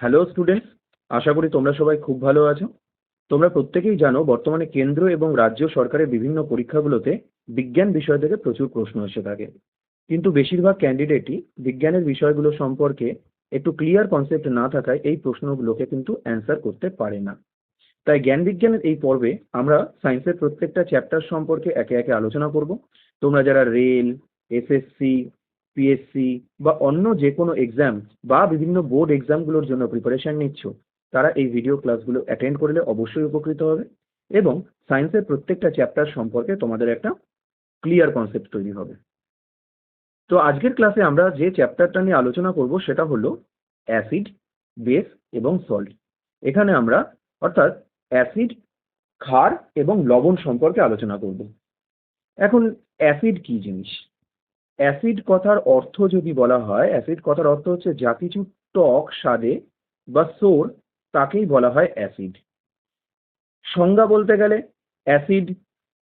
Hello students আশা করি তোমরা সবাই খুব ভালো আছো। তোমরা প্রত্যেকেই জানো, বর্তমানে কেন্দ্র এবং রাজ্য সরকারের বিভিন্ন পরীক্ষাগুলোতে বিজ্ঞান বিষয় থেকে প্রচুর প্রশ্ন এসে থাকে। কিন্তু বেশিরভাগ ক্যান্ডিডেটই বিজ্ঞানের বিষয়গুলো সম্পর্কে একটু ক্লিয়ার কনসেপ্ট না থাকায় এই প্রশ্নগুলোকে কিন্তু অ্যান্সার করতে পারে না। তাই জ্ঞান বিজ্ঞানের এই পর্বে আমরা সায়েন্সের প্রত্যেকটা চ্যাপ্টার সম্পর্কে একে একে আলোচনা করব। তোমরা যারা রেল এসএসসি পিএসসি বা অন্য যে কোনো এক্সাম বা বিভিন্ন বোর্ড এক্সামগুলোর জন্য প্রিপারেশন নিচ্ছ, তারা এই ভিডিও ক্লাসগুলো অ্যাটেন্ড করলে অবশ্যই উপকৃত হবে এবং সায়েন্সের প্রত্যেকটা চ্যাপ্টার সম্পর্কে তোমাদের একটা ক্লিয়ার কনসেপ্ট তৈরি হবে। তো আজকের ক্লাসে আমরা যে চ্যাপ্টারটা নিয়ে আলোচনা করব সেটা হলো অ্যাসিড বেস এবং সল্ট এখানে আমরা অর্থাৎ অ্যাসিড ক্ষার এবং লবণ সম্পর্কে আলোচনা করব। এখন অ্যাসিড কি জিনিস? অ্যাসিড কথার অর্থ যদি বলা হয়, অ্যাসিড কথার অর্থ হচ্ছে যা কিছু টক স্বাদে বা সোর তাকেই বলা হয় অ্যাসিড। সংজ্ঞা বলতে গেলে অ্যাসিড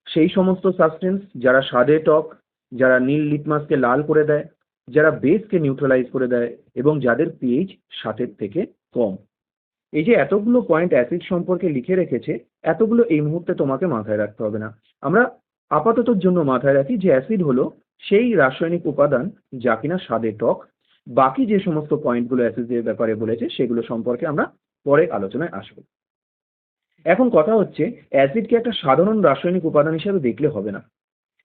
সেই সমস্ত সাবস্টেন্স যারা স্বাদে টক, যারা নীল লিটমাসকে লাল করে দেয়, যারা বেসকে নিউট্রালাইজ করে দেয় এবং যাদের পিএইচ সাতের থেকে কম। এই যে এতগুলো পয়েন্ট অ্যাসিড সম্পর্কে লিখে রেখেছে, এতগুলো এই মুহূর্তে তোমাকে মাথায় রাখতে হবে না। আমরা আপাততর জন্য মাথায় রাখি যে অ্যাসিড হলো সেই রাসায়নিক উপাদান যা কিনা স্বাদে টক, বাকি যে সমস্ত পয়েন্টগুলো অ্যাসিডের ব্যাপারে বলেছে, সেগুলো সম্পর্কে আমরা পরে আলোচনায় আসব। এখন কথা হচ্ছে অ্যাসিডকে একটা সাধারণ রাসায়নিক উপাদান হিসেবে দেখলে হবে না।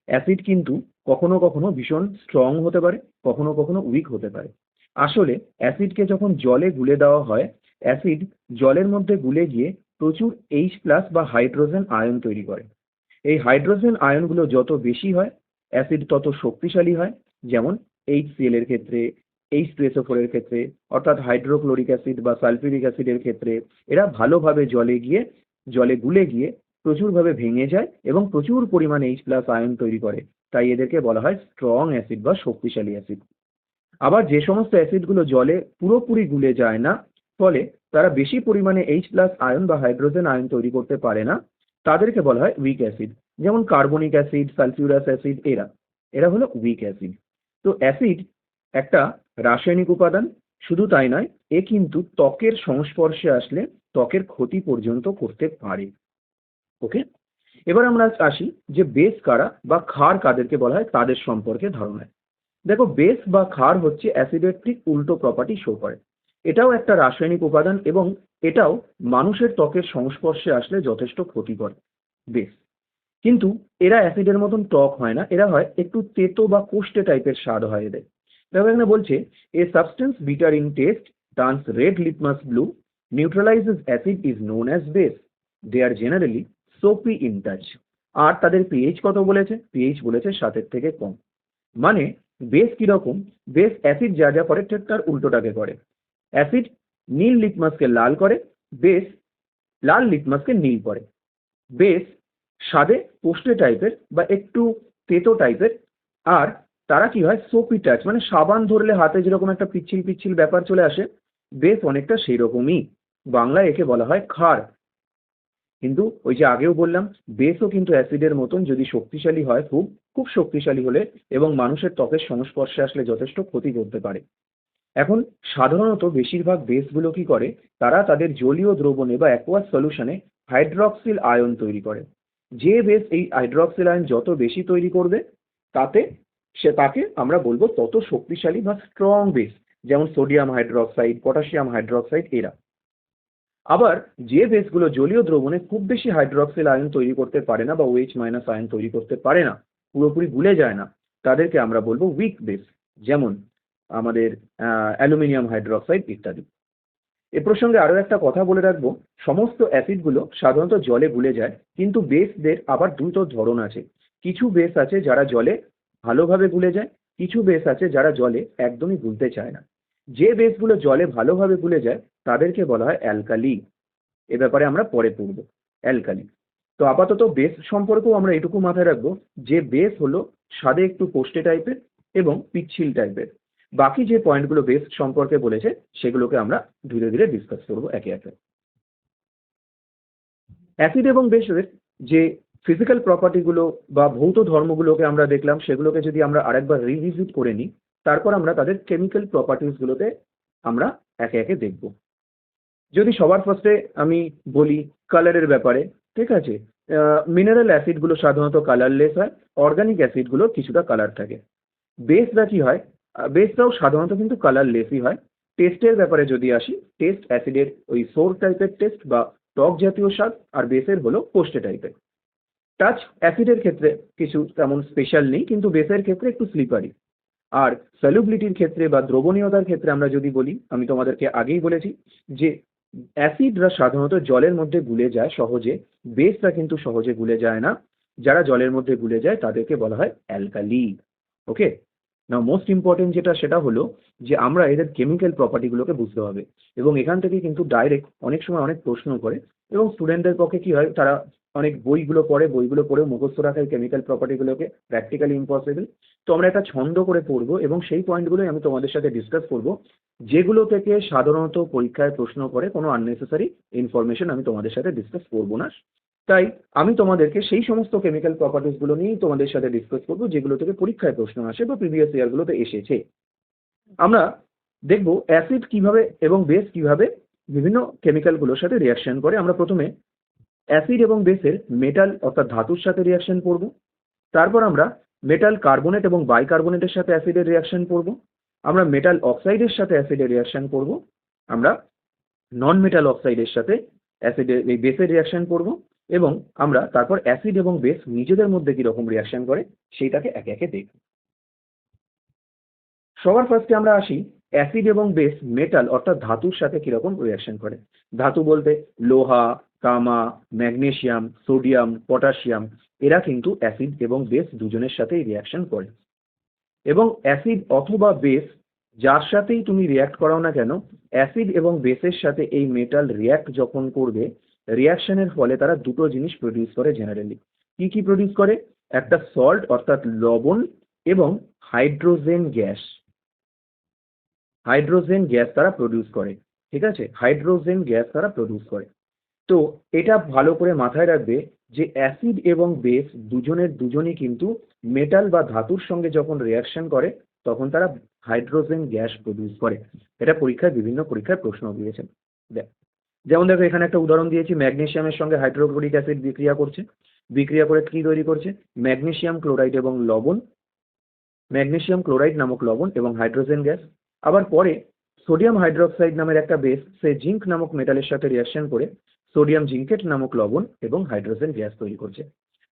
অ্যাসিড কিন্তু কখনো কখনো ভীষণ স্ট্রং হতে পারে, কখনো কখনো উইক হতে পারে। আসলে অ্যাসিডকে যখন জলে গুলে দেওয়া হয় অ্যাসিড জলের মধ্যে গুলে গিয়ে প্রচুর এইচ প্লাস বা হাইড্রোজেন আয়ন তৈরি করে। এই হাইড্রোজেন আয়নগুলো যত বেশি হয় অ্যাসিড তত শক্তিশালী হয়, যেমন সিএল এর ক্ষেত্রে এইচ টুএসওফোরের ক্ষেত্রে, অর্থাৎ হাইড্রোক্লোরিক অ্যাসিড বা সালফিউরিক অ্যাসিডের ক্ষেত্রে, এরা ভালোভাবে জলে গিয়ে, জলে গুলে গিয়ে প্রচুরভাবে ভেঙে যায় এবং প্রচুর পরিমাণে এইচ প্লাস আয়ন তৈরি করে। তাই এদেরকে বলা হয় স্ট্রং অ্যাসিড বা শক্তিশালী অ্যাসিড আবার যে সমস্ত অ্যাসিডগুলো জলে পুরোপুরি গুলে যায় না, ফলে তারা বেশি পরিমাণে এইচ প্লাস আয়ন বা হাইড্রোজেন আয়ন তৈরি করতে পারে না, তাদেরকে বলা হয় উইক অ্যাসিড যেমন কার্বনিক অ্যাসিড, সালফিউরাস অ্যাসিড, এরা। এরা হলো উইক অ্যাসিড তো অ্যাসিড একটা রাসায়নিক উপাদান, শুধু তাই নয়, এ কিন্তু ত্বকের সংস্পর্শে আসলে ত্বকের ক্ষতি পর্যন্ত করতে পারে। ওকে? এবার আমরা আসি যে বেস কারা বা ক্ষার কাদেরকে বলা হয়, তাদের সম্পর্কে ধারণায়। দেখো বেস বা ক্ষার হচ্ছে অ্যাসিডের ঠিক উল্টো প্রপার্টি শো করে। এটাও একটা রাসায়নিক উপাদান এবং এটাও মানুষের ত্বকের সংস্পর্শে আসলে যথেষ্ট ক্ষতি করে বেস কিন্তু এরা অ্যাসিডের মতন টক হয় না, এরা হয় একটু তেতো বা কোষ্টে টাইপের স্বাদ হয় এদের। দেখো এখানে বলছে a substance bitter in taste turns red litmus blue neutralizes acid is known as base they are generally soapy in touch are তাদের পিএইচ কত বলেছে? পিএইচ বলেছে সাতের থেকে কম। মানে বেস কীরকম? বেস অ্যাসিড যা যা করে ঠিক তার উল্টোটাকে করে। অ্যাসিড নীল লিটমাসকে লাল করে বেস লাল লিটমাসকে নীল করে। বেস স্বাদে পোস্টে টাইপের বা একটু তেতো টাইপের আর তারা কি হয়? সোপি টাচ মানে সাবান ধরলে হাতে যেরকম একটা পিচ্ছিল পিচ্ছিল ব্যাপার চলে আসে, বেশ অনেকটা সেই রকমই বাংলায় একে বলা হয় খার কিন্তু ওই যে আগেও বললাম, বেসও কিন্তু অ্যাসিডের মতন, যদি শক্তিশালী হয় খুব খুব শক্তিশালী হলে এবং মানুষের ত্বকের সংস্পর্শে আসলে যথেষ্ট ক্ষতি করতে পারে। এখন সাধারণত বেশিরভাগ বেসগুলো কি করে? তারা তাদের জলীয় দ্রবণে বা অ্যাকোয়াস সলিউশনে হাইড্রক্সিল আয়ন তৈরি করে। যে বেস এই হাইড্রক্সিল আয়ন যত বেশি তৈরি করবে, তাতে সে তাকে আমরা বলব তত শক্তিশালী বা স্ট্রং বেস যেমন সোডিয়াম হাইড্রক্সাইড পটাশিয়াম হাইড্রক্সাইড এরা। আবার যে বেসগুলো জলীয় দ্রবণে খুব বেশি হাইড্রক্সিল আয়ন তৈরি করতে পারে না বা ওএইচ মাইনাস আয়ন তৈরি করতে পারে না, পুরোপুরি গুলে যায় না, তাদেরকে আমরা বলব উইক বেস যেমন আমাদের অ্যালুমিনিয়াম হাইড্রক্সাইড ইত্যাদি। এ প্রসঙ্গে আরও একটা কথা বলে রাখব। সমস্ত অ্যাসিডগুলো সাধারণত জলে গুলে যায়, কিন্তু বেসদের আবার দুটো ধরন আছে। কিছু বেস আছে যারা জলে ভালোভাবে গুলে যায়, কিছু বেস আছে যারা জলে একদমই গুলতে চায় না। যে বেসগুলো জলে ভালোভাবে গুলে যায়, তাদেরকে বলা হয় অ্যালকালি এ ব্যাপারে আমরা পরে পড়ব অ্যালকালি তো আপাতত বেস সম্পর্কেও আমরা এটুকু মাথায় রাখব যে বেস হলো স্বাদে একটু পোস্টে টাইপের এবং পিচ্ছিল টাইপের বাকি যে পয়েন্টগুলো বেস সম্পর্কে বলেছে, সেগুলোকে আমরা ধীরে ধীরে ডিসকাস করব একে একে। অ্যাসিড এবং বেসের যে ফিজিক্যাল প্রপার্টিগুলো বা ভৌত ধর্মগুলোকে আমরা দেখলাম, সেগুলোকে যদি আমরা আরেকবার রিভিজিট করে নিই, তারপর আমরা তাদের কেমিক্যাল প্রপার্টিসগুলোতে আমরা একে একে দেখব। যদি সবার ফার্স্টে আমি বলি কালারের ব্যাপারে, ঠিক আছে? মিনারেল অ্যাসিডগুলো সাধারণত কালারলেস হয় অর্গানিক অ্যাসিডগুলো কিছুটা কালার থাকে। বেসরা কি হয়? বেসরাও সাধারণত কিন্তু কালার কালারলেসই হয়। টেস্টের ব্যাপারে যদি আসি টেস্ট অ্যাসিডের ওই সোর টাইপের টেস্ট বা টক জাতীয় স্বাদ আর বেসের হলো পোস্টে টাইপের টাচ অ্যাসিডের ক্ষেত্রে কিছু তেমন স্পেশাল নেই, কিন্তু বেসের ক্ষেত্রে একটু স্লিপারি আর সলিউবিলিটির ক্ষেত্রে বা দ্রবণীয়তার ক্ষেত্রে আমরা যদি বলি, আমি তোমাদেরকে আগেই বলেছি যে অ্যাসিডরা সাধারণত জলের মধ্যে গুলে যায় সহজে বেসরা কিন্তু সহজে গুলে যায় না। যারা জলের মধ্যে গুলে যায় তাদেরকে বলা হয় অ্যালকালি। ওকে না মোস্ট ইম্পর্টেন্ট যেটা, সেটা হলো যে আমরা এদের কেমিক্যাল প্রপার্টিগুলোকে বুঝতে হবে। এবং এখান থেকে কিন্তু ডাইরেক্ট অনেক সময় অনেক প্রশ্ন করে। এবং স্টুডেন্টদের পক্ষে কি হয়, তারা অনেক বইগুলো পড়ে, বইগুলো পড়েও মুখস্থ রাখা এই কেমিক্যাল প্রপার্টিগুলোকে প্র্যাকটিক্যালি ইম্পসিবল তো আমরা একটা ছন্দ করে পড়ব এবং সেই পয়েন্টগুলোই আমি তোমাদের সাথে ডিসকাস করব, যেগুলো থেকে সাধারণত পরীক্ষায় প্রশ্ন করে কোনো আননেসেসারি ইনফরমেশন আমি তোমাদের সাথে ডিসকাস করব না। তাই আমি তোমাদেরকে সেই সমস্ত কেমিক্যাল প্রপার্টিসগুলো নিয়েই তোমাদের সাথে ডিসকাস করব, যেগুলো থেকে পরীক্ষায় প্রশ্ন আসে বা প্রিভিয়াস ইয়ারগুলোতে এসেছে। আমরা দেখব অ্যাসিড কীভাবে এবং বেস কীভাবে বিভিন্ন কেমিক্যালগুলোর সাথে রিয়াকশন করে। আমরা প্রথমে অ্যাসিড এবং বেসের মেটাল অর্থাৎ ধাতুর সাথে রিয়াকশন করব। তারপর আমরা মেটাল কার্বনেট এবং বাইকার্বনেটের সাথে অ্যাসিডের রিয়াকশন করব। আমরা মেটাল অক্সাইডের সাথে অ্যাসিডের রিয়াকশন করব। আমরা নন মেটাল অক্সাইডের সাথে অ্যাসিডের এই বেসের রিয়াকশন করব। এবং আমরা তারপর অ্যাসিড এবং বেস নিজেদের মধ্যে কীরকম রিয়াকশন করে, সেইটাকে একে একে দেখব। সবার ফার্স্টে আমরা আসি অ্যাসিড এবং বেস মেটাল অর্থাৎ ধাতুর সাথে কীরকম রিয়াকশন করে। ধাতু বলতে লোহা, তামা ম্যাগনেশিয়াম সোডিয়াম পটাশিয়াম এরা কিন্তু অ্যাসিড এবং বেস দুজনের সাথেই রিয়াকশন করে। এবং অ্যাসিড অথবা বেস যার সাথেই তুমি রিয়াক্ট করাও না কেন অ্যাসিড এবং বেসের সাথে এই মেটাল রিয়াক্ট যখন করবে রিয়াকশনের ফলে তারা দুটো জিনিস প্রডিউস করে জেনারেলি কি কি প্রডিউস করে? একটা সল্ট অর্থাৎ লবণ এবং হাইড্রোজেন গ্যাস হাইড্রোজেন গ্যাস তারা প্রডিউস করে, ঠিক আছে? হাইড্রোজেন গ্যাস তারা প্রডিউস করে। তো এটা ভালো করে মাথায় রাখবে যে অ্যাসিড এবং বেস দুজনের দুজনই কিন্তু মেটাল বা ধাতুর সঙ্গে যখন রিয়াকশন করে, তখন তারা হাইড্রোজেন গ্যাস প্রডিউস করে। এটা পরীক্ষায় বিভিন্ন পরীক্ষায় প্রশ্ন দিয়েছে দেখ যেমন দেখো, এখানে একটা উদাহরণ দিয়েছি, ম্যাগনেশিয়ামের সঙ্গে হাইড্রোক্লোরিক অ্যাসিড বিক্রিয়া করছে। বিক্রিয়া করে কী তৈরি করছে? ম্যাগনেশিয়াম ক্লোরাইড এবং লবণ, ম্যাগনেশিয়াম ক্লোরাইড নামক লবণ এবং হাইড্রোজেন গ্যাস। আবার পরে সোডিয়াম হাইড্রোক্সাইড নামের একটা বেস, সে জিঙ্ক নামক মেটালের সাথে রিয়াকশন করে সোডিয়াম জিঙ্কেট নামক লবণ এবং হাইড্রোজেন গ্যাস তৈরি করছে।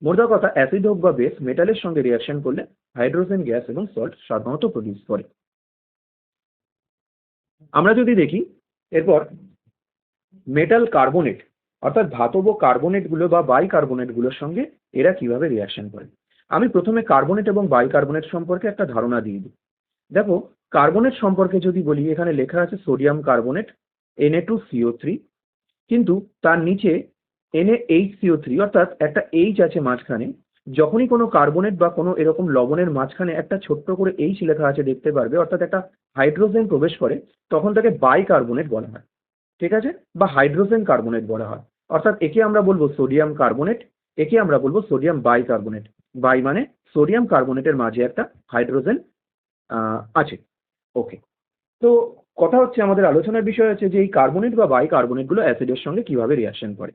মোদ্দা কথা, অ্যাসিড হোক বা বেস, মেটালের সঙ্গে রিয়াকশন করলে হাইড্রোজেন গ্যাস এবং সল্ট সাধারণত প্রডিউস করে। আমরা যদি দেখি, এরপর মেটাল কার্বনেট অর্থাৎ ধাতব কার্বনেটগুলো বা বাইকার্বনেটগুলোর সঙ্গে এরা কীভাবে রিয়াকশন করে? আমি প্রথমে কার্বনেট এবং বাইকার্বনেট সম্পর্কে একটা ধারণা দিয়ে দিই। দেখো কার্বনেট সম্পর্কে যদি বলি, এখানে লেখা আছে sodium carbonate N A two C O three কিন্তু তার নিচে এনএ এইচ সিও থ্রি অর্থাৎ একটা এইচ আছে মাঝখানে, যখনই কোনো কার্বনেট বা কোনো এরকম লবণের মাঝখানে একটা ছোট্ট করে এইচ লেখা আছে দেখতে পারবে, অর্থাৎ একটা হাইড্রোজেন প্রবেশ করে, তখন তাকে বাইকার্বনেট বলা হয়। ঠিক আছে? বা হাইড্রোজেন কার্বনেট বলা হয়। অর্থাৎ একে আমরা বলব সোডিয়াম কার্বনেট একে আমরা বলব সোডিয়াম বাইকার্বনেট বাই মানে সোডিয়াম কার্বনেটের মাঝে একটা হাইড্রোজেন আছে। ওকে তো কথা হচ্ছে আমাদের আলোচনার বিষয় হচ্ছে যে এই কার্বনেট বা বাইকার্বনেটগুলো অ্যাসিডের সঙ্গে কীভাবে রিয়াকশন করে?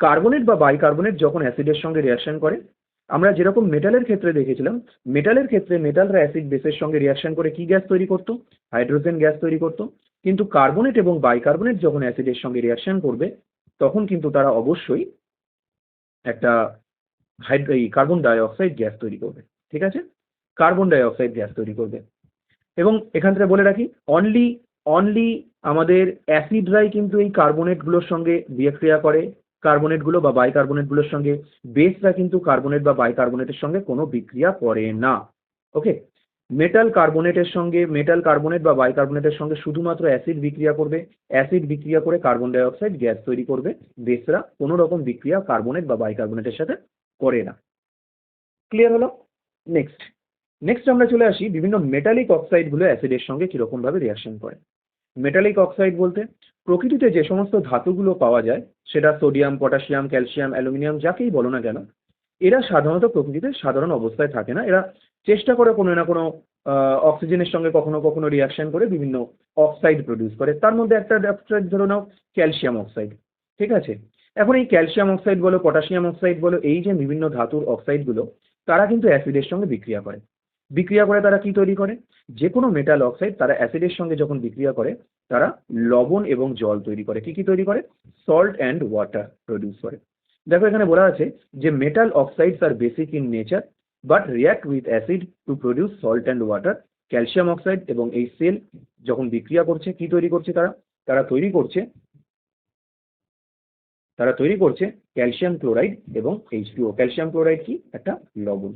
কার্বনেট বা বাইকার্বনেট যখন অ্যাসিডের সঙ্গে রিয়াকশন করে আমরা যেরকম মেটালের ক্ষেত্রে দেখেছিলাম মেটালের ক্ষেত্রে মেটালরা অ্যাসিড বেসের সঙ্গে রিয়াকশন করে কি গ্যাস তৈরি করত? হাইড্রোজেন গ্যাস তৈরি করতো। কিন্তু কার্বনেট এবং বাইকার্বনেট যখন অ্যাসিডের সঙ্গে রিয়াকশন করবে, তখন কিন্তু তারা অবশ্যই একটা এই কার্বন ডাইঅক্সাইড গ্যাস তৈরি করবে, ঠিক আছে? কার্বন ডাইঅক্সাইড গ্যাস তৈরি করবে। এবং এখান থেকে বলে রাখি অনলি অনলি আমাদের অ্যাসিডরাই কিন্তু এই কার্বনেটগুলোর সঙ্গে বিক্রিয়া করে কার্বনেটগুলো বা বাইকার্বনেটগুলোর সঙ্গে, বেসরা কিন্তু কার্বনেট বা বাইকার্বনেটের সঙ্গে কোনো বিক্রিয়া করে না। ওকে? মেটাল কার্বনেটের সঙ্গে, মেটাল কার্বনেট বা বাইকার্বনেটের সঙ্গে শুধুমাত্র অ্যাসিড বিক্রিয়া করবে। অ্যাসিড বিক্রিয়া করে কার্বন ডাইঅক্সাইড গ্যাস তৈরি করবে। বেসরা কোনো রকম বিক্রিয়া কার্বনেট বা বাইকার্বনেটের সাথে করে না। ক্লিয়ার হলো? নেক্সট। নেক্সট আমরা চলে আসি বিভিন্ন মেটালিক অক্সাইডগুলো অ্যাসিডের সঙ্গে কীরকমভাবে রিয়াকশন করে। মেটালিক অক্সাইড বলতে প্রকৃতিতে যে সমস্ত ধাতুগুলো পাওয়া যায়, সেটা সোডিয়াম, পটাশিয়াম, ক্যালসিয়াম, অ্যালুমিনিয়াম, যাকেই বলো না কেন, এরা সাধারণত প্রকৃতিতে সাধারণ অবস্থায় থাকে না। এরা চেষ্টা করে কোনো না কোনো অক্সিজেনের সঙ্গে কখনো কখনো রিয়াকশন করে বিভিন্ন অক্সাইড প্রডিউস করে। তার মধ্যে একটা অক্সাইড ধরে নাও, ক্যালসিয়াম অক্সাইড ঠিক আছে? এখন এই ক্যালসিয়াম অক্সাইড বলো, পটাশিয়াম অক্সাইড বলো, এই যে বিভিন্ন ধাতুর অক্সাইডগুলো তারা কিন্তু অ্যাসিডের সঙ্গে বিক্রিয়া করে। বিক্রিয়া করে তারা কি তৈরি করে? যে কোনো মেটাল অক্সাইড তারা অ্যাসিডের সঙ্গে যখন বিক্রিয়া করে, তারা লবণ এবং জল তৈরি করে। কি কি তৈরি করে? সল্ট অ্যান্ড ওয়াটার প্রডিউস করে। দেখো এখানে বলা আছে যে metal oxides are basic in nature but react with acid to produce salt and water calcium oxide এবং এই সেল যখন বিক্রিয়া করছে, কি তৈরি করছে তারা? তারা তৈরি করছে, তারা তৈরি করছে ক্যালসিয়াম ক্লোরাইড এবং এইচ ক্যালসিয়াম ক্লোরাইড কি? একটা লবণ।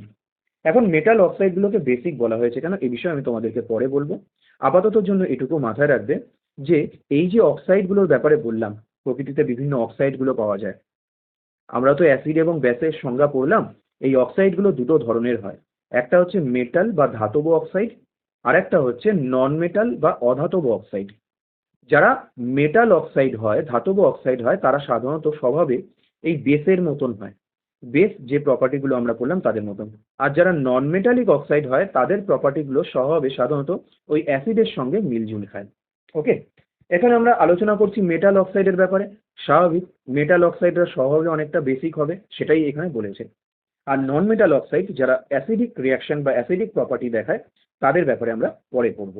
এখন মেটাল অক্সাইডগুলোকে বেসিক বলা হয়েছে কেন? এই বিষয়ে আমি তোমাদেরকে পরে বলব। আপাততর জন্য এটুকু মাথায় রাখবে যে, এই যে অক্সাইডগুলোর ব্যাপারে বললাম, প্রকৃতিতে বিভিন্ন অক্সাইডগুলো পাওয়া যায়। আমরা তো অ্যাসিড এবং ব্যাসের সংজ্ঞা পড়লাম, এই অক্সাইডগুলো দুটো ধরনের হয়। একটা হচ্ছে মেটাল বা ধাতব অক্সাইড আর একটা হচ্ছে নন মেটাল বা অধাতব অক্সাইড যারা মেটাল অক্সাইড হয়, ধাতব অক্সাইড হয়, তারা সাধারণত স্বভাবে এই বেসের মতন হয়। বেস যে প্রপার্টিগুলো আমরা পড়লাম তাদের মতন। আর যারা নন মেটালিক অক্সাইড হয়, তাদের প্রপার্টিগুলো স্বভাবে সাধারণত ওই অ্যাসিডের সঙ্গে মিলজুল খায়। ওকে এখানে আমরা আলোচনা করছি মেটাল অক্সাইডের ব্যাপারে। স্বাভাবিক মেটাল অক্সাইডরা স্বভাবে অনেকটা বেসিক হবে, সেটাই এখানে বলেছে। আর নন মেটাল অক্সাইড যারা অ্যাসিডিক রিয়াকশন বা অ্যাসিডিক প্রপার্টি দেখায়, তাদের ব্যাপারে আমরা পরে পড়ব।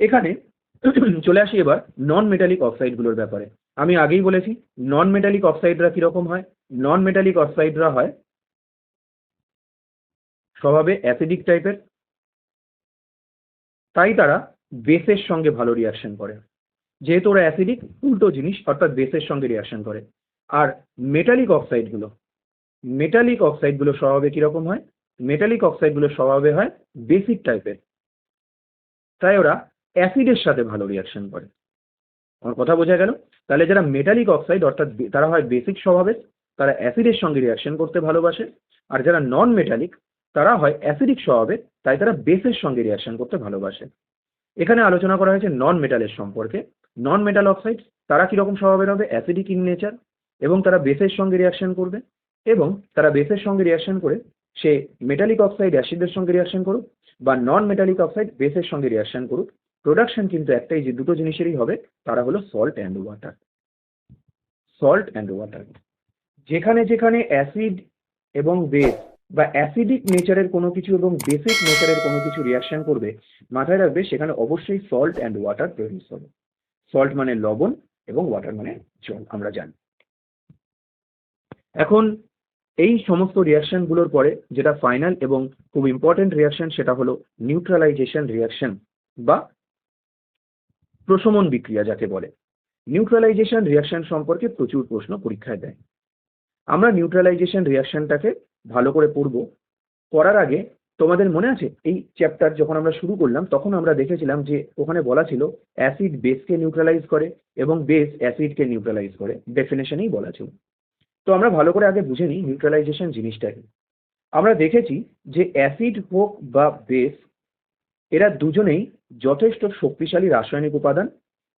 এখানে চলে আসি এবার নন মেটালিক অক্সাইডগুলোর ব্যাপারে। আমি আগেই বলেছি নন মেটালিক অক্সাইডরা কীরকম হয়? নন মেটালিক অক্সাইডরা হয় স্বভাবে অ্যাসিডিক টাইপের তাই তারা বেসের সঙ্গে ভালো রিয়াকশন করে। যেহেতু ওরা অ্যাসিডিক উল্টো জিনিস, অর্থাৎ বেসের সঙ্গে রিয়াকশন করে। আর মেটালিক অক্সাইডগুলো মেটালিক অক্সাইডগুলো স্বভাবে কীরকম হয়? মেটালিক অক্সাইডগুলো স্বভাবে হয় বেসিক টাইপের তাই ওরা অ্যাসিডের সাথে ভালো রিয়াকশন করে। আমার কথা বোঝা গেল? তাহলে যারা মেটালিক অক্সাইড অর্থাৎ তারা হয় বেসিক স্বভাবের, তারা অ্যাসিডের সঙ্গে রিয়াকশন করতে ভালোবাসে। আর যারা নন মেটালিক তারা হয় অ্যাসিডিক স্বভাবের, তাই তারা বেসের সঙ্গে রিয়াকশন করতে ভালোবাসে। এখানে আলোচনা করা হয়েছে নন মেটালের সম্পর্কে। নন মেটাল অক্সাইড তারা কীরকম স্বভাবের হবে? অ্যাসিডিক ইন নেচার এবং তারা বেসের সঙ্গে রিয়াকশন করবে, এবং তারা বেসের সঙ্গে রিয়াকশন করে সে মেটালিক অক্সাইড অ্যাসিডের সঙ্গে রিয়াকশন করুক, বা নন মেটালিক অক্সাইড বেসের সঙ্গে রিয়াকশন করুক। প্রোডাকশন কিন্তু একটাই যে দুটো জিনিসেরই হবে, তারা হলো salt and water salt and water যেখানে যেখানে অ্যাসিড এবং বেস বা অ্যাসিডিক নেচারের কোনো কিছু এবং বেসিক নেচারের কোনো কিছু রিয়াকশন করবে, মাথায় রাখবে সেখানে অবশ্যই সল্ট অ্যান্ড ওয়াটার প্রডিউস হবে। সল্ট মানে লবণ এবং ওয়াটার মানে জল, আমরা জানি। এখন এই সমস্ত রিয়াকশনগুলোর পরে যেটা ফাইনাল এবং খুব ইম্পর্টেন্ট রিয়াকশন সেটা হলো নিউট্রালাইজেশন রিয়াকশন বা প্রশমন বিক্রিয়া যাকে বলে। নিউট্রালাইজেশন রিয়াকশন সম্পর্কে প্রচুর প্রশ্ন পরীক্ষায় দেয়। আমরা নিউট্রালাইজেশন রিয়াকশনটাকে ভালো করে পড়ব। পড়ার আগে তোমাদের মনে আছে? এই চ্যাপ্টার যখন আমরা শুরু করলাম, তখন আমরা দেখেছিলাম যে ওখানে বলা ছিল অ্যাসিড বেসকে নিউট্রালাইজ করে এবং বেস অ্যাসিডকে নিউট্রালাইজ করে। ডেফিনেশনেই বলা ছিল। তো আমরা ভালো করে আগে বুঝে নিই নিউট্রালাইজেশন জিনিসটা কি। আমরা দেখেছি যে অ্যাসিড হোক বা বেস এরা দুজনেই যথেষ্ট শক্তিশালী রাসায়নিক উপাদান,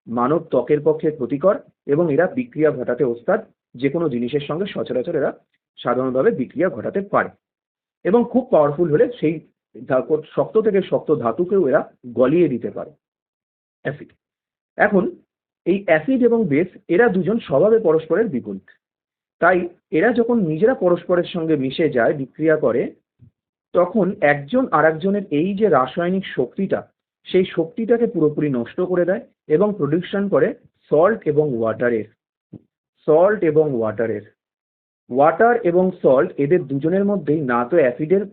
মানব ত্বকের পক্ষে ক্ষতিকর এবং এরা বিক্রিয়া ঘটাতে ওস্তাদ যে কোনো জিনিসের সঙ্গে সচরাচর এরা সাধারণভাবে বিক্রিয়া ঘটাতে পারে। এবং খুব পাওয়ারফুল হলে সেই শক্ত থেকে শক্ত ধাতুকেও এরা গলিয়ে দিতে পারে। অ্যাসিড এখন এই অ্যাসিড এবং বেস এরা দুজন স্বভাবে পরস্পরের বিপরীত। তাই এরা যখন নিজেরা পরস্পরের সঙ্গে মিশে যায়, বিক্রিয়া করে তখন একজন আরেকজনের এই যে রাসায়নিক শক্তিটা, সেই শক্তিটাকে পুরোপুরি নষ্ট করে দেয় এবং প্রডিউশন করে সল্ট এবং ওয়াটারের সল্ট এবং ওয়াটারের ওয়াটার এবং সল্ট এদের দুজনের মধ্যেই না তো অ্যাসিডের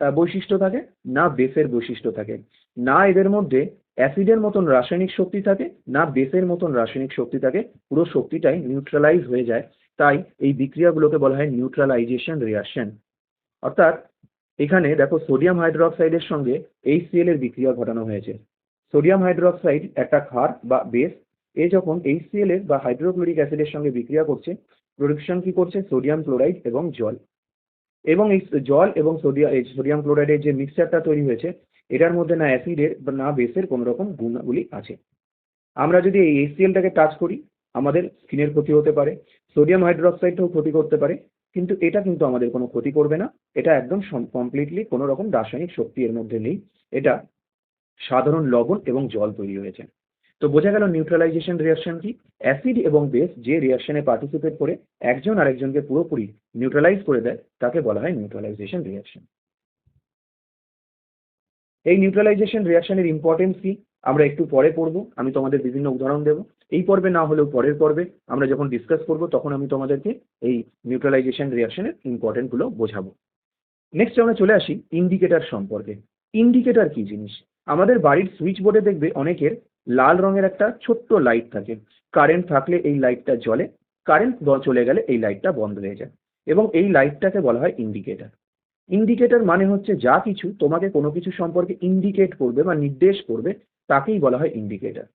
বৈশিষ্ট্য থাকে, না বেসের বৈশিষ্ট্য থাকে। না এদের মধ্যে অ্যাসিডের মতন রাসায়নিক শক্তি থাকে, না বেসের মতন রাসায়নিক শক্তি থাকে। পুরো শক্তিটাই নিউট্রালাইজ হয়ে যায়। তাই এই বিক্রিয়াগুলোকে বলা হয় নিউট্রালাইজেশন রিয়াকশন অর্থাৎ এখানে দেখো সোডিয়াম হাইড্রোক্সাইডের সঙ্গে এইচসিএল এর বিক্রিয়া ঘটানো হয়েছে। সোডিয়াম হাইড্রোক্সাইড একটা ক্ষার বা বেস এ যখন এইচসিএল এর বা হাইড্রোক্লোরিক অ্যাসিডের সঙ্গে বিক্রিয়া করছে প্রোডাকশন কি করছে? সোডিয়াম ক্লোরাইড এবং জল। এবং এই জল এবং সোডিয়াম সোডিয়াম ক্লোরাইডের যে মিক্সচারটা তৈরি হয়েছে, এটার মধ্যে না অ্যাসিডের বা না বেসের কোনো রকম গুণাবলী আছে। আমরা যদি এই এইচসিএলটাকে টাচ করি, আমাদের স্কিনের ক্ষতি হতে পারে সোডিয়াম হাইড্রোক্সাইডটাও ক্ষতি করতে পারে কিন্তু এটা কিন্তু আমাদের কোনো ক্ষতি করবে না। এটা একদম কমপ্লিটলি কোনো রকম রাসায়নিক শক্তি এর মধ্যে নেই। এটা সাধারণ লবণ এবং জল তৈরি হয়েছে। তো বোঝা গেল নিউট্রালাইজেশন রিয়াকশন কি? অ্যাসিড এবং বেস যে রিয়াকশনে পার্টিসিপেট করে, একজন আরেকজনকে পুরোপুরি নিউট্রালাইজ করে দেয়, তাকে বলা হয় নিউট্রালাইজেশন রিয়াকশন এই নিউট্রালাইজেশন রিয়াকশনের ইম্পর্টেন্স কি? আমরা একটু পরে পড়ব, আমি তোমাদের বিভিন্ন উদাহরণ দেবো। এই পর্বে না হলেও পরের পর্বে আমরা যখন ডিসকাস করব, তখন আমি তোমাদেরকে এই নিউট্রালাইজেশন রিয়াকশনের ইম্পর্টেন্টগুলো বোঝাবো। নেক্সট আমরা চলে আসি ইন্ডিকেটার সম্পর্কে। ইন্ডিকেটার কি জিনিস? আমাদের বাড়ির সুইচ বোর্ডে দেখবে অনেকের লাল রঙের একটা ছোট্ট লাইট থাকে। কারেন্ট থাকলে এই লাইটটা জ্বলে কারেন্ট চলে গেলে এই লাইটটা বন্ধ হয়ে যায়। এবং এই লাইটটাকে বলা হয় ইন্ডিকেটার ইন্ডিকেটার মানে হচ্ছে যা কিছু তোমাকে কোনো কিছু সম্পর্কে ইন্ডিকেট করবে বা নির্দেশ করবে তাকেই বলা হয় ইন্ডিকেটর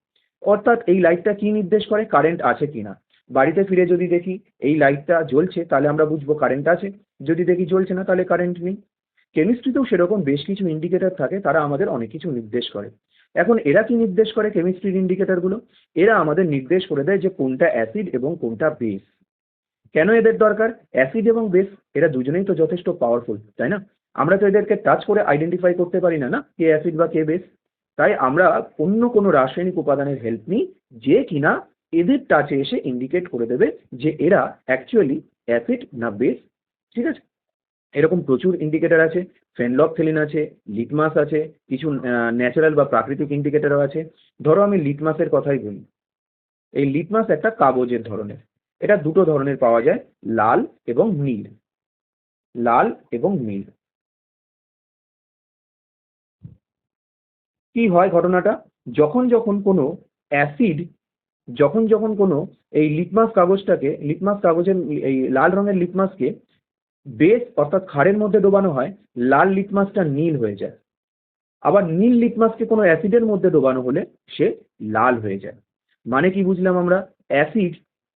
অর্থাৎ এই লাইটটা কি নির্দেশ করে? কারেন্ট আছে কিনা? বাড়িতে ফিরে যদি দেখি, এই লাইটটা জ্বলছে, তাহলে আমরা বুঝব কারেন্ট আছে। যদি দেখি জ্বলছে না, তাহলে কারেন্ট নেই। কেমিস্ট্রিতেও সেরকম বেশ কিছু ইন্ডিকেটর থাকে, তারা আমাদের অনেক কিছু নির্দেশ করে। এখন এরা কি নির্দেশ করে কেমিস্ট্রির ইন্ডিকেটরগুলো এরা আমাদের নির্দেশ করে দেয় যে কোনটা অ্যাসিড এবং কোনটা বেস কেন এদের দরকার? অ্যাসিড এবং বেস এরা দুজনেই তো যথেষ্ট পাওয়ারফুল তাই না? আমরা তো এদেরকে টাচ করে আইডেন্টিফাই করতে পারি না না? কে অ্যাসিড বা কে বেস তাই আমরা অন্য কোনো রাসায়নিক উপাদানের হেল্প নিই যে কিনা এদের টাচে এসে ইন্ডিকেট করে দেবে যে এরা অ্যাকচুয়ালি অ্যাসিড না বেস ঠিক আছে? এরকম প্রচুর ইন্ডিকেটর আছে ফেনলকথেলিন আছে লিটমাস আছে, কিছু ন্যাচারাল বা প্রাকৃতিক ইন্ডিকেটরও আছে। ধরো আমি লিটমাসের কথাই বলি। এই লিটমাস একটা কাগজের ধরনের। এটা দুটো ধরনের পাওয়া যায়, লাল এবং নীল। লাল এবং নীল। কি হয় ঘটনাটা? যখন যখন কোনো অ্যাসিড যখন যখন কোনো এই লিটমাস কাগজটাকে লিটমাস কাগজের এই লাল রঙের লিটমাসকে বেস অর্থাৎ খাড়ের মধ্যে ডোবানো হয়, লাল লিটমাসটা নীল হয়ে যায়। আবার নীল লিটমাসকে কোনো অ্যাসিডের মধ্যে ডোবানো হলে সে লাল হয়ে যায়। মানে কি বুঝলাম আমরা? অ্যাসিড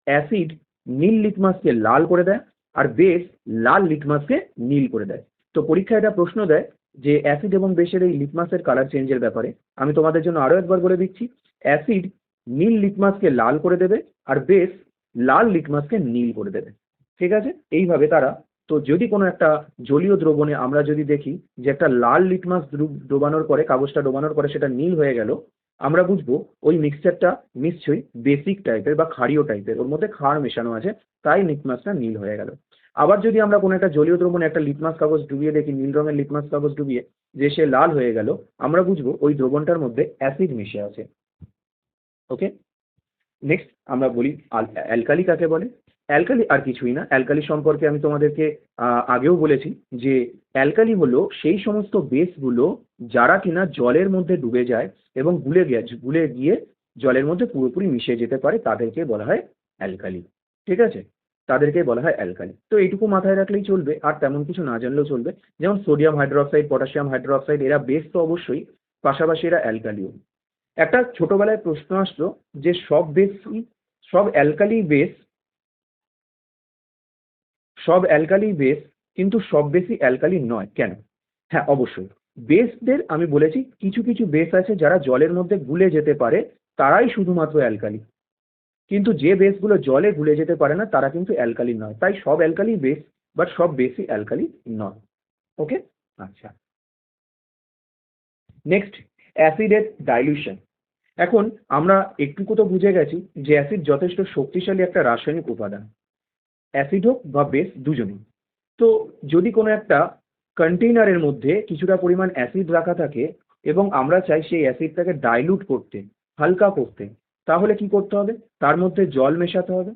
অ্যাসিড নীল লিটমাসকে লাল করে দেয়, আর বেস লাল লিটমাসকে নীল করে দেয়। তো পরীক্ষায় এটা প্রশ্ন দেয় যে অ্যাসিড এবং বেসের এই লিটমাসের কালার চেঞ্জের ব্যাপারে আমি তোমাদের জন্য আরও একবার বলে দিচ্ছি অ্যাসিড নীল লিটমাসকে লাল করে দেবে আর বেস লাল লিটমাসকে নীল করে দেবে। ঠিক আছে? এইভাবে তারা, তো যদি কোনো একটা জলীয় দ্রবণে আমরা যদি দেখি যে একটা লাল লিটমাস ডোবানোর পরে, কাগজটা ডোবানোর পরে সেটা নীল হয়ে গেল, আমরা বুঝব ওই মিক্সচারটা নিশ্চয়ই বেসিক টাইপের বা ক্ষারীয় টাইপের ওর মধ্যে ক্ষার মেশানো আছে, তাই লিটমাসটা নীল হয়ে গেল। আবার যদি আমরা কোনো একটা জলীয় দ্রবণে একটা লিটমাস কাগজ ডুবিয়ে দেখি, নীল রঙের লিটমাস কাগজ ডুবিয়ে যে সে লাল হয়ে গেল, আমরা বুঝব ওই দ্রবণটার মধ্যে অ্যাসিড মিশে আছে। ওকে নেক্সট আমরা বলি অ্যালকালি কাকে বলে? অ্যালকালি আর কিছুই না। অ্যালকালি সম্পর্কে আমি তোমাদেরকে আগেও বলেছি যে অ্যালকালি হলো সেই সমস্ত বেসগুলো যারা কিনা জলের মধ্যে ডুবে যায় এবং গুলে গিয়ে গুলে গিয়ে জলের মধ্যে পুরোপুরি মিশে যেতে পারে, তাদেরকে বলা হয় অ্যালকালি। ঠিক আছে? তাদেরকে বলা হয় অ্যালকালি তো এইটুকু মাথায় রাখলেই চলবে, আর তেমন কিছু না জানলেও চলবে। যেমন সোডিয়াম হাইড্রোক্সাইড, পটাশিয়াম হাইড্রোক্সাইড, এরা বেস তো অবশ্যই, পাশাপাশি এরা অ্যালকালিও। একটা ছোটবেলায় প্রশ্ন আসতো যে সব বেসই সব অ্যালকালি বেস সব অ্যালকালি বেস কিন্তু সব বেসই অ্যালকালি নয় কেন? হ্যাঁ অবশ্যই। বেসদের আমি বলেছি, কিছু কিছু বেস আছে যারা জলের মধ্যে গুলে যেতে পারে, তারাই শুধুমাত্র অ্যালকালি। কিন্তু যে বেসগুলো জলে গুলে যেতে পারে না, তারা কিন্তু অ্যালকালি নয়। তাই সব অ্যালকালি বেস, বাট সব বেসই অ্যালকালি নয়। ওকে? আচ্ছা। নেক্সট, অ্যাসিডের ডাইলিউশন। এখন আমরা একটুকু তো বুঝে গেছি যে অ্যাসিড যথেষ্ট শক্তিশালী একটা রাসায়নিক উপাদান। অ্যাসিড হোক বা বেস, দুজনেই। তো যদি কোনো একটা কন্টেইনারের মধ্যে কিছুটা পরিমাণ অ্যাসিড রাখা থাকে এবং আমরা চাই সেই অ্যাসিডটাকে ডাইলুট করতে, হালকা করতে তাহলে কি করতে হবে? তার মধ্যে জল মেশাতে হবে।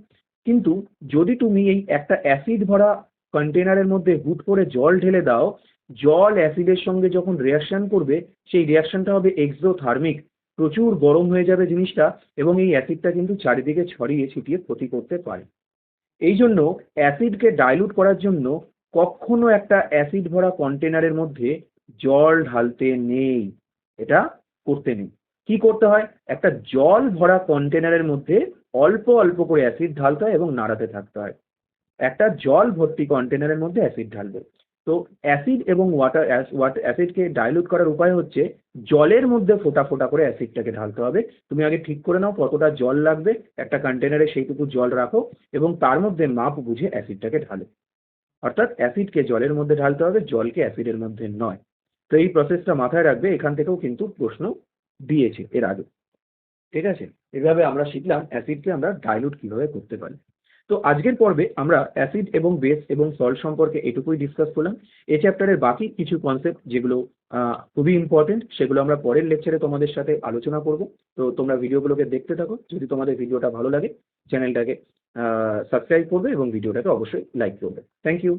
কিন্তু যদি তুমি এই একটা অ্যাসিড ভরা কন্টেনারের মধ্যে হুট করে জল ঢেলে দাও, জল অ্যাসিডের সঙ্গে যখন রিয়াকশন করবে, সেই রিয়াকশনটা হবে এক্সোথার্মিক প্রচুর গরম হয়ে যাবে জিনিসটা এবং এই অ্যাসিডটা কিন্তু চারিদিকে ছড়িয়ে ছিটিয়ে ক্ষতি করতে পারে। এই জন্য অ্যাসিডকে ডাইলুট করার জন্য কখনো একটা অ্যাসিড ভরা কন্টেনারের মধ্যে জল ঢালতে নেই। এটা করতে নেই। কি করতে হয়? একটা জল ভরা কন্টেনারের মধ্যে অল্প অল্প করে অ্যাসিড ঢালতে হয় এবং নাড়াতে থাকতে হয়। একটা জল ভর্তি কন্টেনারের মধ্যে অ্যাসিড ঢালবে। তো অ্যাসিড এবং ওয়াটার ওয়াটার অ্যাসিডকে ডাইলুট করার উপায় হচ্ছে জলের মধ্যে ফোটা ফোটা করে অ্যাসিডটাকে ঢালতে হবে। তুমি আগে ঠিক করে নাও কতটা জল লাগবে, একটা কন্টেনারে সেইটুকু জল রাখো এবং তার মধ্যে মাপ বুঝে অ্যাসিডটাকে ঢালো। অর্থাৎ অ্যাসিডকে জলের মধ্যে ঢালতে হবে জলকে অ্যাসিডের মধ্যে নয়। তো এই প্রসেসটা মাথায় রাখবে, এখান থেকেও কিন্তু প্রশ্ন দিয়েছে এর আগে। ঠিক আছে? এভাবে আমরা শিখলাম অ্যাসিডকে আমরা ডাইলুট কীভাবে করতে পারি। তো আজকের পর্বে আমরা অ্যাসিড এবং বেস এবং সল্ট সম্পর্কে এটুকুই ডিসকাস করলাম। এই চ্যাপ্টারের বাকি কিছু কনসেপ্ট যেগুলো খুবই ইম্পর্টেন্ট সেগুলো আমরা পরের লেকচারে তোমাদের সাথে আলোচনা করব। তো তোমরা ভিডিওগুলোকে দেখতে থাকো। যদি তোমাদের ভিডিওটা ভালো লাগে চ্যানেলটাকে সাবস্ক্রাইব করবে এবং ভিডিওটাকে অবশ্যই লাইক করবে। Thank you